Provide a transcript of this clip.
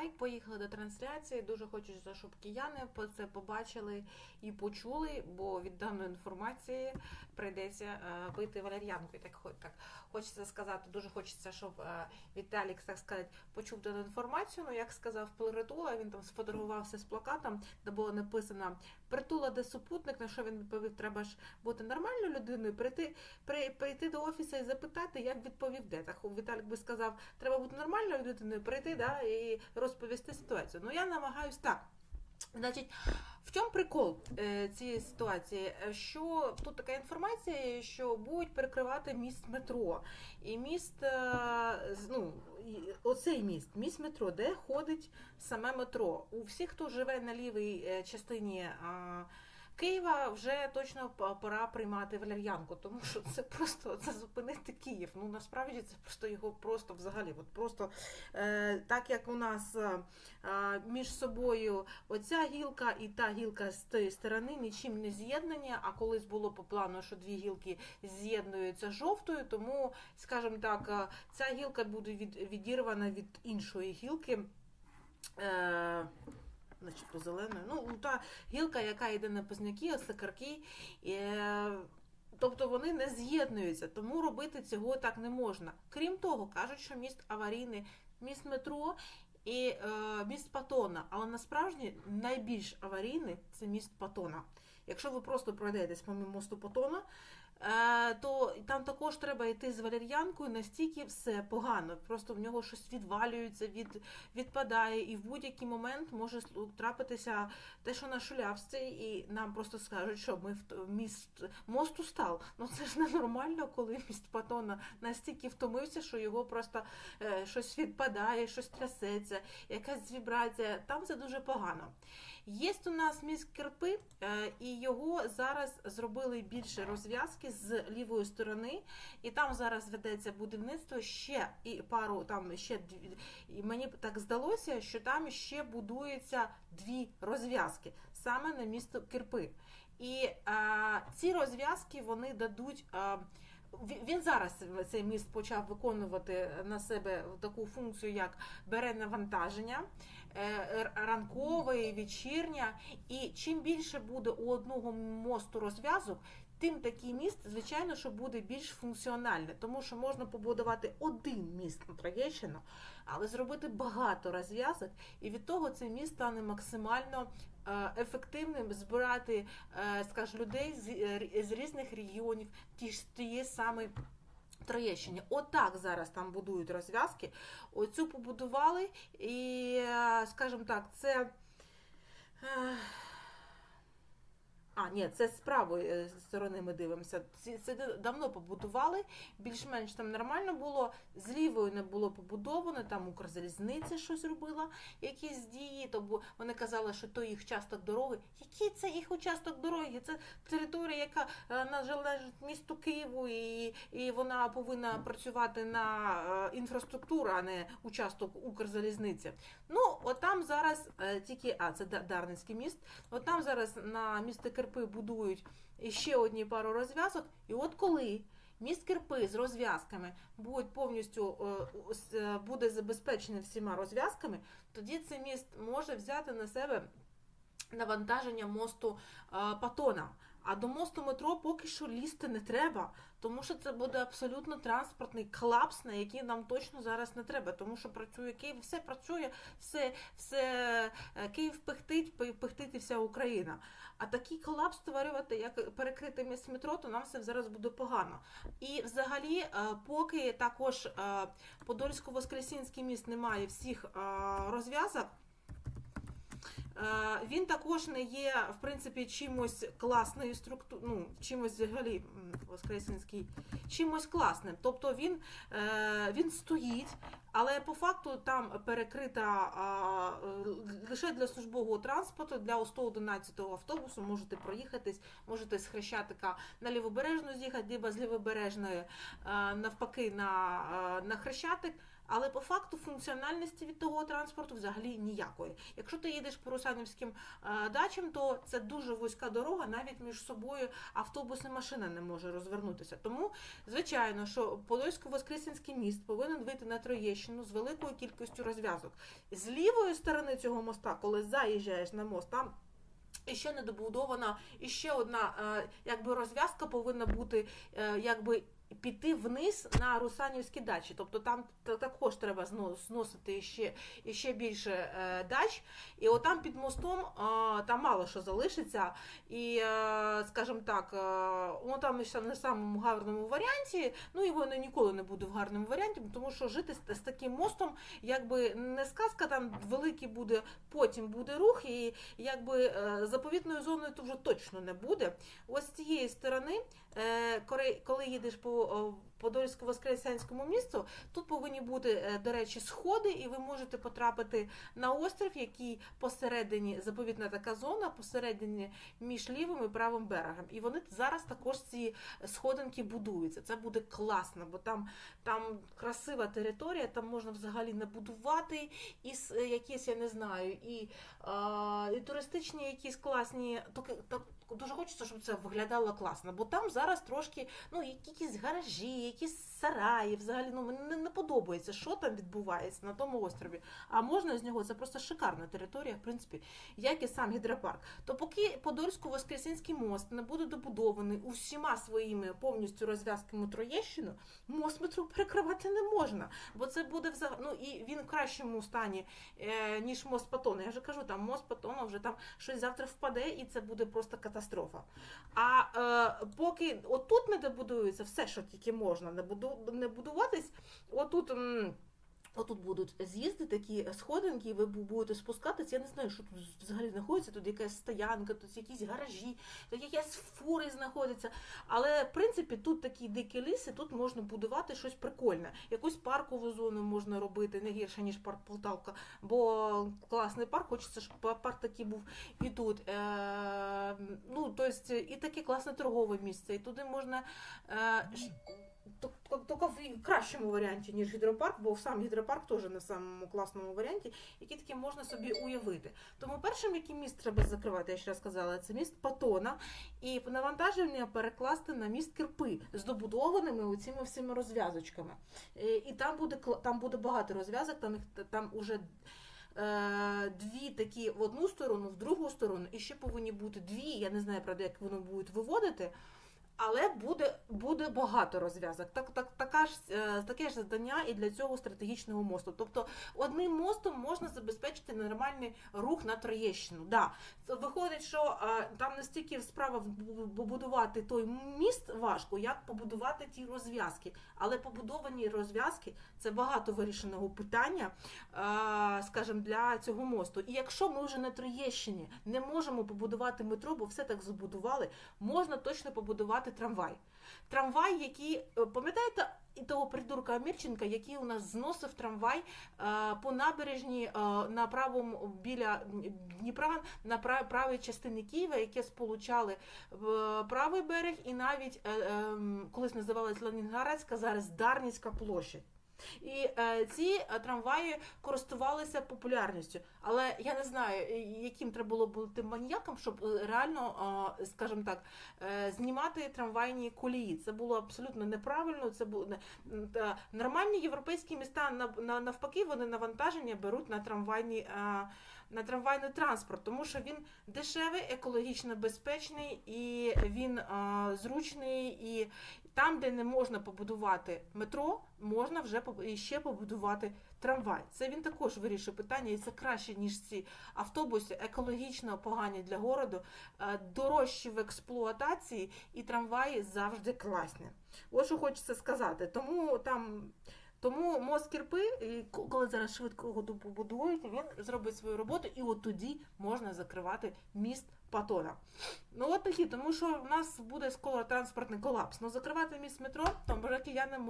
лайк, поїхали до трансляції. Дуже хочу, щоб кияни це побачили і почули, бо від даної інформації прийдеться е, пити валер'янку. Так, так хочеться сказати, дуже хочеться, щоб е, Віталік, так сказати, почув дану інформацію. Ну, як сказав Плеретула, він там сфотографувався з плакатом, де було написано Притула, де супутник, на що він відповів, треба ж бути нормальною людиною, прийти, при, прийти до офісу і запитати, як відповів де. Так Віталік би сказав, треба бути нормальною людиною, прийти да, і розповісти ситуацію. Ну я намагаюсь так. Значить, в чому прикол е, цієї ситуації? Е, Що тут така інформація, що будуть перекривати міст метро. І міст, е, ну, оцей міст, міст метро, де ходить саме метро. У всіх, хто живе на лівій частині Києва, вже точно пора приймати валер'янку, тому що це просто це зупинити Київ. Ну насправді це просто його просто взагалі. От просто е, так як у нас е, е, між собою оця гілка і та гілка з тієї сторони нічим не з'єднані. А колись було по плану, що дві гілки з'єднуються жовтою, тому, скажімо так, е, ця гілка буде від, відірвана від іншої гілки. Е, Начебто зеленою. Ну, та гілка, яка йде на позняки, осокарки. Е, тобто вони не з'єднуються, тому робити цього так не можна. Крім того, кажуть, що міст аварійний, міст метро і е, міст Патона. Але насправді найбільш аварійний це міст Патона. Якщо ви просто пройдетесь по мосту Патона, то там також треба йти з валер'янкою, настільки все погано. Просто в нього щось відвалюється, від, відпадає, і в будь-який момент може трапитися те, що на шулявці, і нам просто скажуть, що ми в міст мост устав. Ну це ж ненормально, коли міст Патона настільки втомився, що його просто е, щось відпадає, щось трясеться, якась вібрація. Там це дуже погано. Є у нас міст Кирпи, е, і його зараз зробили більше розв'язки з лівої сторони, і там зараз ведеться будівництво ще і пару там ще дві. І мені так здалося, що там ще будуються дві розв'язки саме на місто Кирпи. І а, ці розв'язки вони дадуть. А, він зараз цей міст почав виконувати на себе таку функцію, як бере навантаження е, ранкове, і вечірнє. І чим більше буде у одного мосту розв'язок, тим такий міст, звичайно, що буде більш функціональний, тому що можна побудувати один міст на Троєщину, але зробити багато розв'язок, і від того цей міст стане максимально ефективним збирати, е, скажімо, людей з, е, з різних регіонів, ті ж тієї самої. Троєщині. Отак зараз там будують розв'язки. Оцю побудували, і, е, скажімо так, це. А, ні, це з правої е, сторони ми дивимося. Це давно побудували, більш-менш там нормально було. З лівої не було побудовано, там Укрзалізниця щось робила, якісь дії. То вони казали, що то їх часток дороги. Який це їх участок дороги? Це територія, яка е, належить місту Києву, і, і вона повинна працювати на е, інфраструктуру, а не участок Укрзалізниці. Ну, от там зараз е, тільки, а це Да- Дарницький міст. От там зараз на місто Кирпи будують ще одні пару розв'язок. І от коли міст Кирпи з розв'язками буде повністю е, е, буде забезпечений всіма розв'язками, тоді цей міст може взяти на себе навантаження мосту Патона. А до мосту метро поки що лізти не треба, тому що це буде абсолютно транспортний колапс, на який нам точно зараз не треба, тому що працює Київ, все працює, все, все е, Київ пихтить, пи- пихтить і вся Україна. А такий колапс створювати, як перекрити міст метро, то нам все зараз буде погано. І взагалі, е, поки також е, Подольсько-Воскресінський міст не має всіх розв'язок. Е, Він також не є, в принципі, чимось класною структурою, ну, чимось взагалі Воскресенський, чимось класним. Тобто він, е, він стоїть, але по факту там перекрита е, лише для службового транспорту, для 111 автобусу можете проїхатись, можете з Хрещатика на Лівобережну з'їхати, либо з Лівобережної навпаки на, на Хрещатик. Але по факту функціональності від того транспорту взагалі ніякої. Якщо ти їдеш по Русанівським е, дачам, то це дуже вузька дорога, навіть між собою автобус і машина не може розвернутися. Тому, звичайно, що Подольсько-Воскресенський міст повинен вийти на Троєщину з великою кількістю розв'язок. З лівої сторони цього моста, коли заїжджаєш на мост, там і ще не добудована, і ще одна е, якби розв'язка повинна бути, е, якби. Піти вниз на Русанівські дачі, тобто там також треба зносити ще, ще більше е, дач, і отам під мостом там мало що залишиться, і, е, скажімо так, е, воно там не в самому гарному варіанті, ну воно ніколи не буде в гарному варіанті, тому що жити з, таким мостом, якби не сказка, там великий буде, потім буде рух, і якби заповітною зоною то вже точно не буде. Ось з цієї сторони, коли їдеш по о, Подольсько-Воскресенському місту, тут повинні бути, е, до речі, сходи, і ви можете потрапити на острів, який посередині заповітна така зона, посередині між лівим і правим берегом. І вони зараз також ці сходинки будуються. Це буде класно, бо там, там красива територія, там можна взагалі не будувати і якісь, я не знаю, і, і туристичні якісь класні. Так, дуже хочеться, щоб це виглядало класно, бо там зараз трошки ну, якісь гаражі, якісь сараї. Взагалі ну, мені не, подобається, що там відбувається на тому острові. А можна з нього це просто шикарна територія, в принципі, як і сам гідропарк. То поки Подольсько-Воскресенський мост не буде добудований усіма своїми повністю розв'язками Троєщину, мост метро перекривати не можна, бо це буде взагалі, ну і він в кращому стані, е, ніж мост Патона. Я вже кажу, там мост Патона вже там щось завтра впаде, і це буде просто катастрофа. А е, поки отут не добудується все, що тільки можна не, буду, не будуватись, отут. м, Отут будуть з'їзди, такі сходинки, і ви будете спускатися. Я не знаю, що тут взагалі знаходиться. Тут якась стоянка, тут якісь гаражі, тут якісь фури знаходяться. Але в принципі тут такі дикі ліси, тут можна будувати щось прикольне. Якусь паркову зону можна робити не гірше, ніж парк Полтавка, бо класний парк, хочеться, щоб парк такий був і тут. Е, ну, тобто, і таке класне торгове місце, і туди можна. Тільки- в кращому варіанті, ніж гідропарк, бо сам гідропарк теж в самому класному варіанті, який таки можна собі уявити. Тому першим, який міст треба закривати, я ще раз сказала, це міст Патона, і навантаження перекласти на міст Кирпи з добудованими оціми всіми розв'язочками. Е, І там буде там буде багато розв'язок, там їх там уже. е, Дві такі в одну сторону, в другу сторону, і ще повинні бути дві. Я не знаю, правда, як воно будуть виводити, але буде, буде багато розв'язок. Так, так, така ж, е, таке ж завдання і для цього стратегічного мосту. Тобто одним мостом можна забезпечити нормальний рух на Троєщину. Да. Виходить, що е, там не стільки справа побудувати той міст важко, як побудувати ті розв'язки. Але побудовані розв'язки це багато вирішеного питання, е, скажімо, для цього мосту. І якщо ми вже на Троєщині не можемо побудувати метро, бо все так забудували, можна точно побудувати трамвай. Трамвай, який, е, пам'ятаєте, і того придурка Амірченка, який у нас зносив трамвай е, по набережні е, на правому біля Дніпра, на пра- правій частини Києва, яке сполучали правий берег, і навіть ем, колись називалась Ленінградська, зараз Дарницька площадь. І е, ці е, трамваї користувалися популярністю. Але я не знаю, е, яким треба було бути маніяком, щоб е, реально, е, скажімо так, е, знімати трамвайні колії. Це було абсолютно неправильно. Це було м, нормальні європейські міста на, на навпаки, вони навантаження беруть на трамвайні. е, на трамвайний транспорт, тому що він дешевий, екологічно безпечний і він е, зручний. І там, де не можна побудувати метро, можна вже ще побудувати трамвай. Це він також вирішує питання, і це краще, ніж ці автобуси, екологічно погані для городу, е, дорожчі в експлуатації, і трамваї завжди класні. Ось що хочеться сказати. Тому там. Тому мозк Кірпи, коли зараз швидко його побудують, він зробить свою роботу, і от тоді можна закривати міст Патона. Ну от такі, тому що в нас буде скоро транспортний колапс. Ну закривати міст метро, там не кияни